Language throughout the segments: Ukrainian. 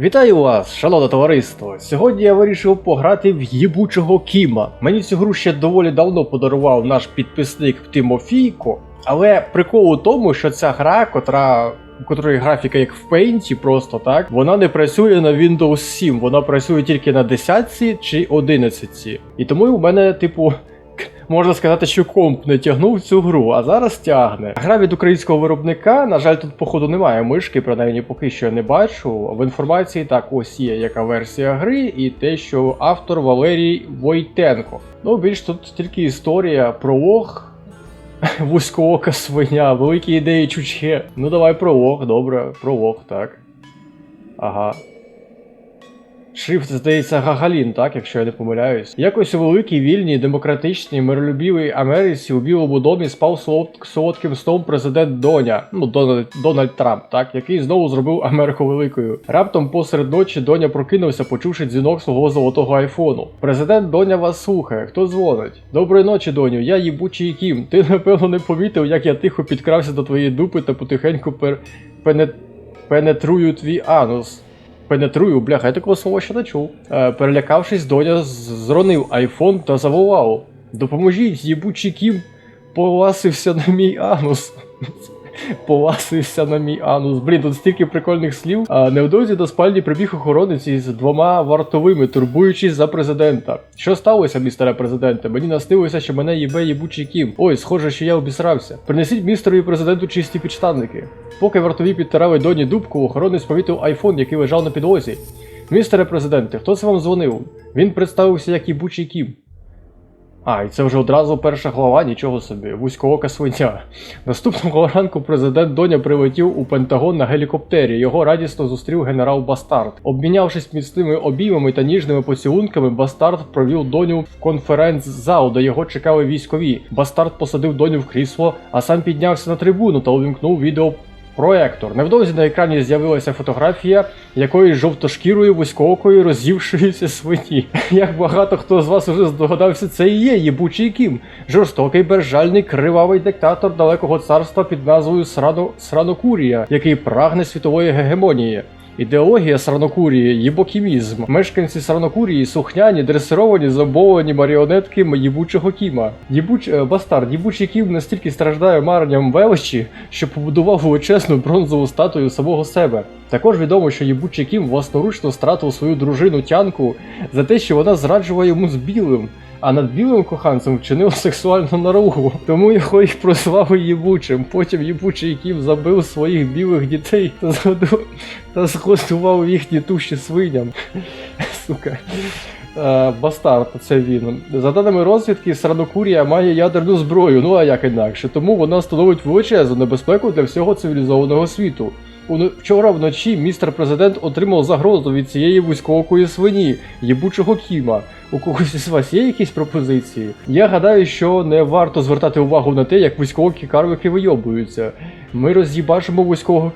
Вітаю вас, шановне товариство! Сьогодні я вирішив пограти в їбучого Кіма. Мені цю гру ще доволі давно подарував наш підписник Тимофійко, але прикол у тому, що ця гра, котра. У котрої графіка як в Paint, просто так, вона не працює на Windows 7, вона працює тільки на 10 чи 11. І тому у мене, типу, можна сказати, що комп не тягнув цю гру, а зараз тягне. Гра від українського виробника. На жаль, тут, походу, немає мишки, принаймні поки що не бачу. В інформації так ось є яка версія гри, і те, що автор Валерій Войтенко. Ну, більш тут тільки історія, пролог. Вузькоока свиня, великі ідеї чуче. Ну давай пролог, добре, пролог, так. Ага. Шрифт, здається, Гагалін, так, якщо я не помиляюсь. Якось у великій, вільній, демократичній, миролюбівій Америці у Білому домі спав солодким сном президент Доня, ну Дональд, Дональд Трамп, так, який знову зробив Америку великою. Раптом посеред ночі Доня прокинувся, почувши дзвінок свого золотого айфону. Президент Доня вас слухає. Хто дзвонить? Доброї ночі, доню. Я їбучий Кім. Ти напевно не помітив, як я тихо підкрався до твоєї дупи та потихеньку пер... пене... пенетрую твій анус. Пенетрую, бляха, я такого слова ще не чув. Е, перелякавшись, доня зронив айфон та заволав. Допоможіть, їбучий кім поласився на мій анус. Поласився на мій анус. Блін, тут стільки прикольних слів. А невдовзі до спальні прибіг охоронець із двома вартовими, турбуючись за президента. Що сталося, містере президенте? Мені наснилося, що мене їбе їбучий кім. Ой, схоже, що я обісрався. Принесіть містерові президенту чисті підштанники. Поки вартові підтирали доні дубку, охоронець помітив айфон, який лежав на підлозі. Містере президенте, хто це вам дзвонив? Він представився як їбучий кім. А, і це вже одразу перша глава, нічого собі, вузькоока свиня. Наступного ранку президент Доня прилетів у Пентагон на гелікоптері. Його радісно зустрів генерал Бастард. Обмінявшись міцними обіймами та ніжними поцілунками, Бастард провів доню в конференц-зал, де його чекали військові. Бастард посадив доню в крісло, а сам піднявся на трибуну та увімкнув відео. Проектор. Невдовзі на екрані з'явилася фотографія якоїсь жовтошкірої вузькоокої роз'ївшоїся свині. Як багато хто з вас уже здогадався, це і є їбучий Кім. Жорстокий, безжальний, кривавий диктатор далекого царства під назвою Срано... Сранокурія, який прагне світової гегемонії. Ідеологія Сранокурії, їбокімізм. Мешканці Сранокурії сухняні, дресировані, зомбовані маріонетки їбучого Кіма. Їбуч... е, Бастард, їбучий Кім настільки страждає маренням величі, що побудував величезну бронзову статую самого себе. Також відомо, що їбучий Кім власноручно стратив свою дружину Тянку за те, що вона зраджувала йому з білим. А над білим коханцем вчинив сексуальну наругу, тому його й прозвали їбучим. Потім їбучий Кім забив своїх білих дітей та згодував та згодував їхні туші свиням. Сука. Е, Бастард, це він. За даними розвідки, Сранокурія має ядерну зброю, ну а як інакше, тому вона становить величезну небезпеку для всього цивілізованого світу. Вчора вночі містер президент отримав загрозу від цієї вузькоокої свині, їбучого Кіма. У когось із вас є якісь пропозиції? Я гадаю, що не варто звертати увагу на те, як вузькоокі карлики вийобуються. Ми роз'їбачимо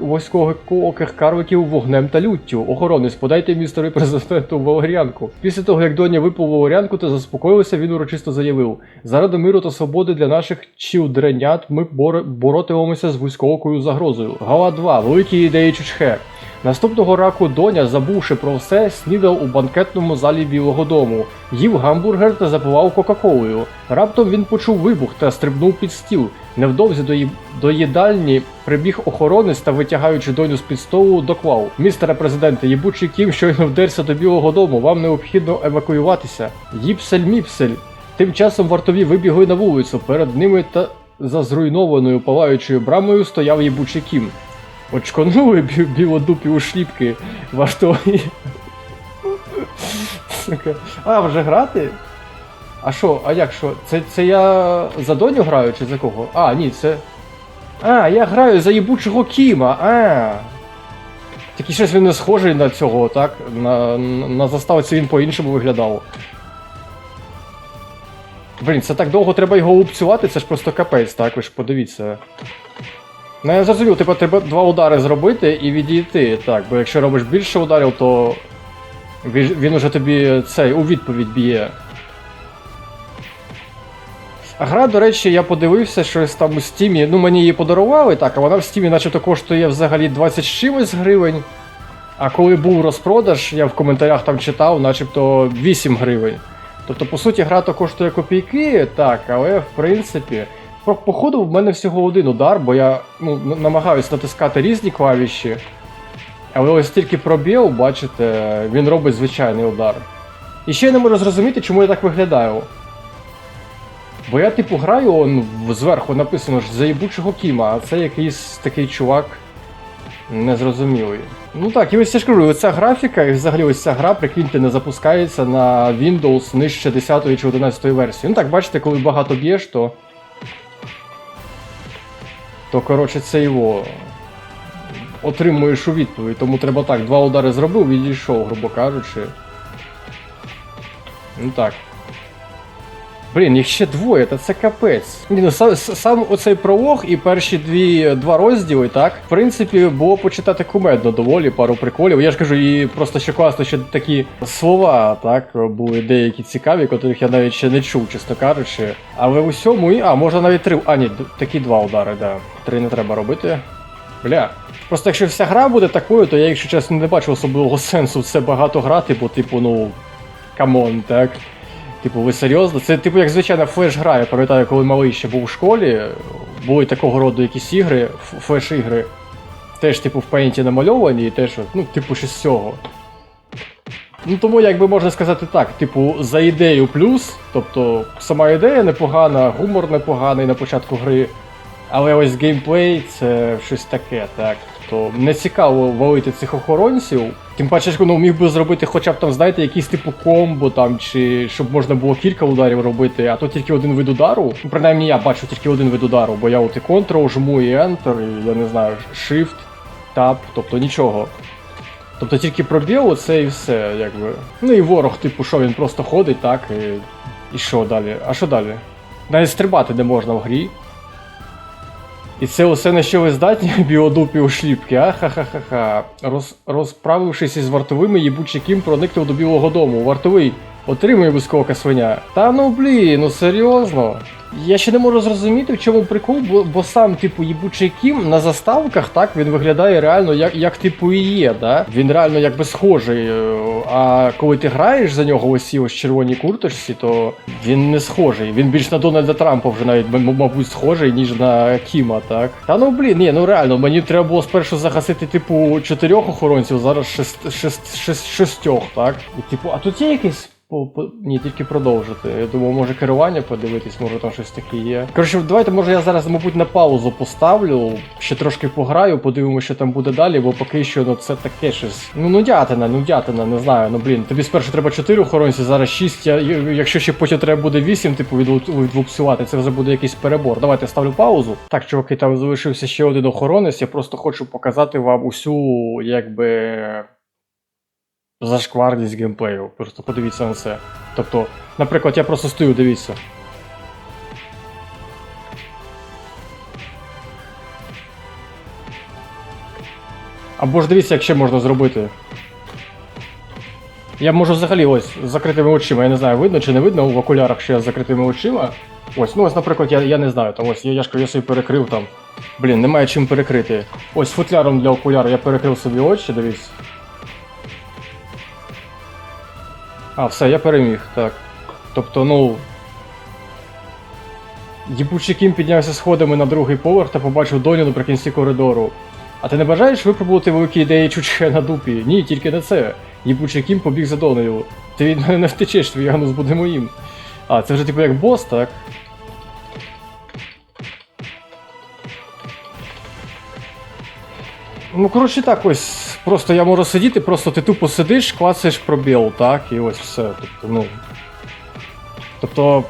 вузькооких карликів вогнем та люттю. Охоронець, подайте містеру президенту валеріанку. Після того, як Доня випив валеріанку та заспокоївся, він урочисто заявив: заради миру та свободи для наших чілдренят ми боре- боротимемося з вузькоокою загрозою. Гала 2. Великі ідеї Чучхе. Наступного раку Доня, забувши про все, снідав у банкетному залі Білого Дому, їв гамбургер та запивав Кока-Колою. Раптом він почув вибух та стрибнув під стіл. Невдовзі до, ї- до їдальні прибіг охоронець та, витягаючи доню з під столу, доклав: Містере президенте, їбучий кім щойно вдерся до Білого Дому, вам необхідно евакуюватися. Їпсель-міпсель. Тим часом вартові вибігли на вулицю. Перед ними та за зруйнованою палаючою брамою стояв їбучий кім. Очконули бі- білодупі у шліпки вартові. Сука. А, вже грати? А що, а як що? Це, це я за Доню граю чи за кого? А, ні, це. А, я граю за їбучого Кіма. А. Тільки щось він не схожий на цього, так? На, на, заставці він по-іншому виглядав. Блін, це так довго треба його лупцювати, це ж просто капець, так? Ви ж подивіться. Ну я зрозумів, типа треба два удари зробити і відійти. Так, бо якщо робиш більше ударів, то він, уже тобі цей у відповідь б'є. А гра, до речі, я подивився, щось там у стімі. Ну, мені її подарували, так, а вона в стімі начебто коштує взагалі 20 чимось гривень. А коли був розпродаж, я в коментарях там читав, начебто 8 гривень. Тобто, по суті, гра то коштує копійки, так, але в принципі. Походу, в мене всього один удар, бо я ну, намагаюся натискати різні клавіші. Але ось тільки пробіл, бачите, він робить звичайний удар. І ще я не можу зрозуміти, чому я так виглядаю. Бо я, типу, граю, он зверху написано ж заєбучого Кіма, а це якийсь такий чувак незрозумілий. Ну так, і ось я ж кажу, оця графіка, і взагалі ось ця гра, прикиньте, не запускається на Windows нижче 10 чи 11 версії. Ну так, бачите, коли багато б'єш, то. То, коротше, це його. Отримуєш у відповідь. Тому треба так, два удари зробив, відійшов, грубо кажучи. Ну так. Блін, їх ще двоє, та це капець. Ні, ну, сам, сам оцей пролог і перші дві, два розділи, так, в принципі, було почитати кумедно доволі, пару приколів. Я ж кажу, і просто ще класно, що такі слова, так, були деякі цікаві, котрих я навіть ще не чув, чесно кажучи. Але усьому і. А, можна навіть три. А, ні, такі два удари, да. Три не треба робити. Бля. Просто якщо вся гра буде такою, то я, якщо чесно, не бачу особливого сенсу в це багато грати, бо, типу, ну. Камон, так. Типу, ви серйозно? Це типу як звичайна флеш-гра. Я пам'ятаю, коли малий ще був у школі, були такого роду якісь ігри, флеш-ігри. Теж, типу, в пейнті намальовані, і теж, ну, типу, щось з цього. Ну тому, якби можна сказати так, типу, за ідею плюс, тобто сама ідея непогана, гумор непоганий на початку гри. Але ось геймплей це щось таке, так. То не цікаво валити цих охоронців. Тим паче, ну, міг би зробити хоча б там, знаєте, якийсь типу комбо там, чи щоб можна було кілька ударів робити, а то тільки один вид удару. Ну, принаймні я бачу тільки один вид удару, бо я от і Ctrl жму, і Enter, і я не знаю, Shift, Tab, тобто нічого. Тобто тільки пробіл, оце і все, якби. Ну і ворог, типу, що він просто ходить, так, і. І що далі? А що далі? Навіть стрибати не можна в грі. І це усе на що ви здатні біодупі у шліпки, а ха-ха-ха-ха. Роз, розправившись із вартовими, їбучий Кім проникнув до білого дому. Вартовий, отримує вискока свиня. Та ну блін, ну серйозно. Я ще не можу зрозуміти, в чому прикол, бо, бо сам, типу, їбучий Кім на заставках, так, він виглядає реально як, як типу і є, да? Він реально якби схожий. е, А коли ти граєш за нього ці ось червоній курточці, то він не схожий. Він більш на Дональда Трампа вже навіть, мабуть, схожий, ніж на Кіма, так? Та ну блін, ні, ну реально, мені треба було спершу загасити, типу, чотирьох охоронців, зараз шест, шест, шест, шестьох, так? І, типу, а тут є якийсь. По, ні, тільки продовжити. Я думаю, може керування подивитись, може там щось таке є. Коротше, давайте, може, я зараз, мабуть, на паузу поставлю, ще трошки пограю, подивимося, що там буде далі, бо поки що ну це таке щось. Ну, нудятина, нудятина, не знаю. Ну блін, тобі спершу треба 4 охоронці, зараз 6, я, якщо ще потім треба буде 8, типу, відлу- відлупсувати, це вже буде якийсь перебор. Давайте ставлю паузу. Так, чуваки, там залишився ще один охоронець, я просто хочу показати вам усю, якби зашкварність геймплею. Просто подивіться на це. Тобто, наприклад, я просто стою, дивіться. Або ж дивіться, як ще можна зробити. Я можу взагалі ось з закритими очима, я не знаю, видно чи не видно в окулярах, я з закритими очима. Ось, ну ось, наприклад, я, я не знаю, там ось я, я я собі перекрив там. Блін, немає чим перекрити. Ось футляром для окуляру я перекрив собі очі, дивіться. А, все, я переміг, так. Тобто, ну. Їбучий Кім піднявся сходами на другий поверх та побачив Доню наприкінці коридору. А ти не бажаєш випробувати великі ідеї чуче на дупі? Ні, тільки не це. Їбучий Кім побіг за Донею. Ти від мене не втечеш, твій ганус буде моїм. А, це вже типу як бос, так? Ну, коротше, так ось. Просто я можу сидіти, просто ти тупо сидиш, клацаєш пробіл, так, і ось все. Тобто, ну. Тобто.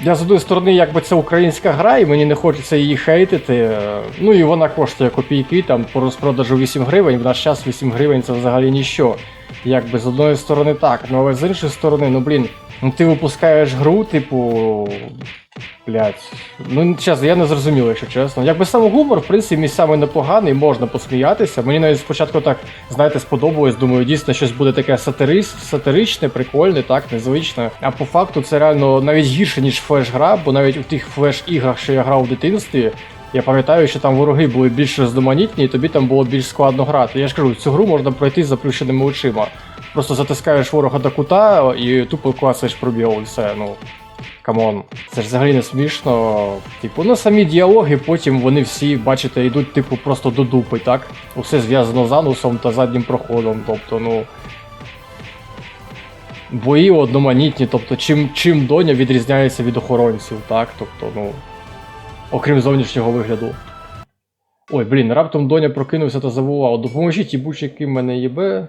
Я з однієї сторони, якби це українська гра, і мені не хочеться її хейтити. е, Ну і вона коштує копійки, там по розпродажу 8 гривень, в наш час 8 гривень це взагалі ніщо. Якби з одної сторони так, ну але з іншої сторони, ну блін, ну ти випускаєш гру, типу. Блять. Ну, чесно, я не зрозумів, якщо чесно. Якби сам гумор, в принципі, місцями непоганий, можна посміятися. Мені навіть спочатку так, знаєте, сподобалось. Думаю, дійсно щось буде таке сатирис, сатиричне, прикольне, так, незвичне. А по факту це реально навіть гірше, ніж флеш-гра, бо навіть у тих флеш-іграх, що я грав у дитинстві, Я пам'ятаю, що там вороги були більш різноманітні, і тобі там було більш складно грати. Я ж кажу, цю гру можна пройти з заплющеними очима. Просто затискаєш ворога до кута і тупо класиш пробіл, і все, ну. Камон, це ж взагалі не смішно. Типу, ну самі діалоги, потім вони всі, бачите, йдуть, типу, просто до дупи, так? Усе зв'язано з анусом та заднім проходом. Тобто, ну. Бої одноманітні, тобто, чим, чим доня відрізняється від охоронців, так? Тобто, ну. Окрім зовнішнього вигляду. Ой, блін, раптом доня прокинувся та завував. Допоможіть, їбуч, будь-яким мене єбе.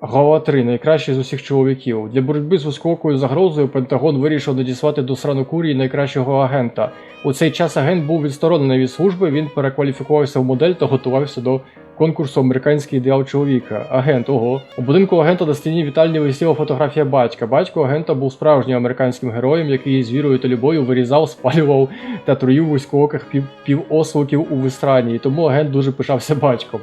Глава 3. Найкращий з усіх чоловіків. Для боротьби з високою загрозою Пентагон вирішив надіслати до Сранокурії найкращого агента. У цей час агент був відсторонений від служби, він перекваліфікувався в модель та готувався до конкурсу Американський ідеал чоловіка. Агент, ого. У будинку агента на стіні вітальні висіла фотографія батька. Батько агента був справжнім американським героєм, який з вірою та любов'ю вирізав, спалював та труїв військових пів, півослуків у вистрані, і тому агент дуже пишався батьком.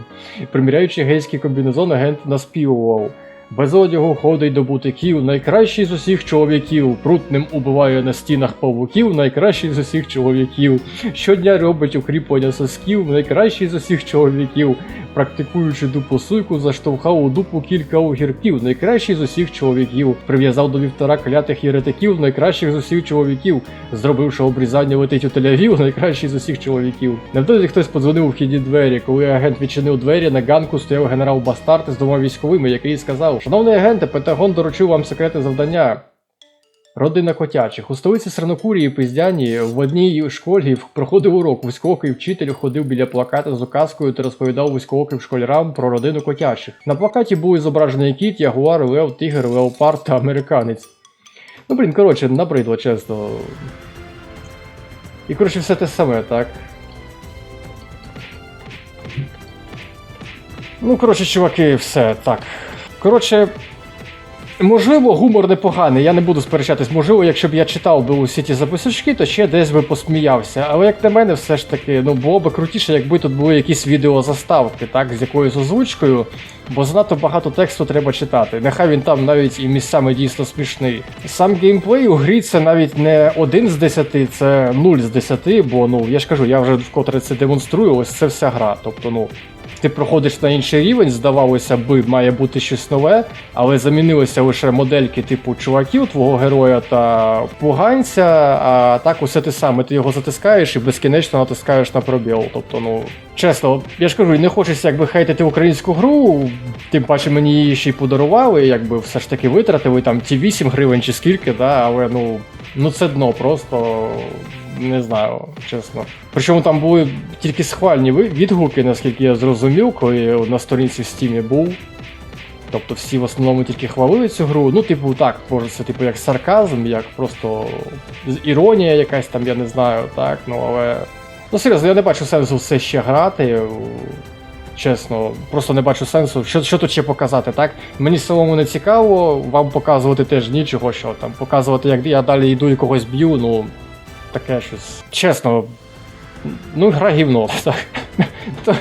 Приміряючи гейський комбінезон, агент наспівував. Без одягу ходить до бутиків, найкращий з усіх чоловіків, прутним убиває на стінах павуків, найкращий з усіх чоловіків. Щодня робить укріплення сосків, найкращий з усіх чоловіків. Практикуючи дупу суйку, заштовхав у дупу кілька огірків, найкращий з усіх чоловіків. Прив'язав до вівтора клятих єретиків, найкращих з усіх чоловіків. Зробивши обрізання летить у телявів, найкращий з усіх чоловіків. Невдовзі хтось подзвонив у вхідні двері. Коли агент відчинив двері, на ганку стояв генерал Бастарт з двома військовими, який сказав: Шановний агенте, Пентагон доручив вам секретне завдання. Родина котячих. У столиці Сранокурії Пиздяні в одній школі проходив урок. Військовий вчитель ходив біля плаката з указкою та розповідав військовим школярам про родину котячих. На плакаті були зображені кіт, ягуар, лев, тигр, леопард та американець. Ну, блін, коротше, набридло, чесно. І коротше, все те саме, так. Ну, коротше, чуваки, все так. Коротше, можливо, гумор непоганий, я не буду сперечатись. Можливо, якщо б я читав би усі ті записочки, то ще десь би посміявся. Але як на мене, все ж таки, ну було б крутіше, якби тут були якісь відеозаставки, так, з якоюсь озвучкою, бо занадто багато тексту треба читати. Нехай він там навіть і місцями дійсно смішний. Сам геймплей у грі це навіть не 1 з 10, це 0 з 10, бо ну я ж кажу, я вже вкотре це демонструю, ось це вся гра. Тобто, ну. Ти проходиш на інший рівень, здавалося би, має бути щось нове, але замінилися лише модельки типу чуваків, твого героя та поганця, а так усе те саме. Ти його затискаєш і безкінечно натискаєш на пробіл. Тобто, ну, чесно, я ж кажу, не хочеться якби хейтити українську гру, тим паче мені її ще й подарували, якби все ж таки витратили там ті 8 гривень чи скільки, да, але ну, ну це дно просто. Не знаю, чесно. Причому там були тільки схвальні відгуки, наскільки я зрозумів, коли на сторінці в Стімі був. Тобто всі в основному тільки хвалили цю гру. Ну, типу, так, може, це типу як сарказм, як просто іронія якась там, я не знаю, так, ну але. Ну серйозно, я не бачу сенсу все ще грати. Чесно, просто не бачу сенсу. Що, що тут ще показати, так? Мені самому не цікаво, вам показувати теж нічого, що там. Показувати, як я далі йду і когось б'ю, ну. Таке щось. Чесно. Ну, гра гівно. Так.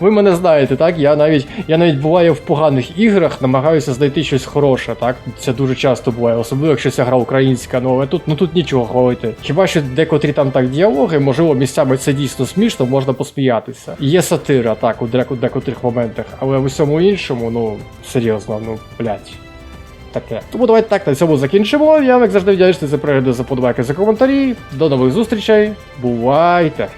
Ви мене знаєте, так? Я навіть я навіть буваю в поганих іграх, намагаюся знайти щось хороше, так? Це дуже часто буває, особливо якщо ця гра українська, ну тут ну тут нічого хвалити. Хіба що декотрі там так діалоги, можливо, місцями це дійсно смішно, можна посміятися. Є сатира, так, у декотрих моментах, але в усьому іншому, ну, серйозно, ну, блядь. Таке. Тому давайте так на цьому закінчимо. Я як завжди вдячний за перегляди, за подобайки, за коментарі. До нових зустрічей. Бувайте!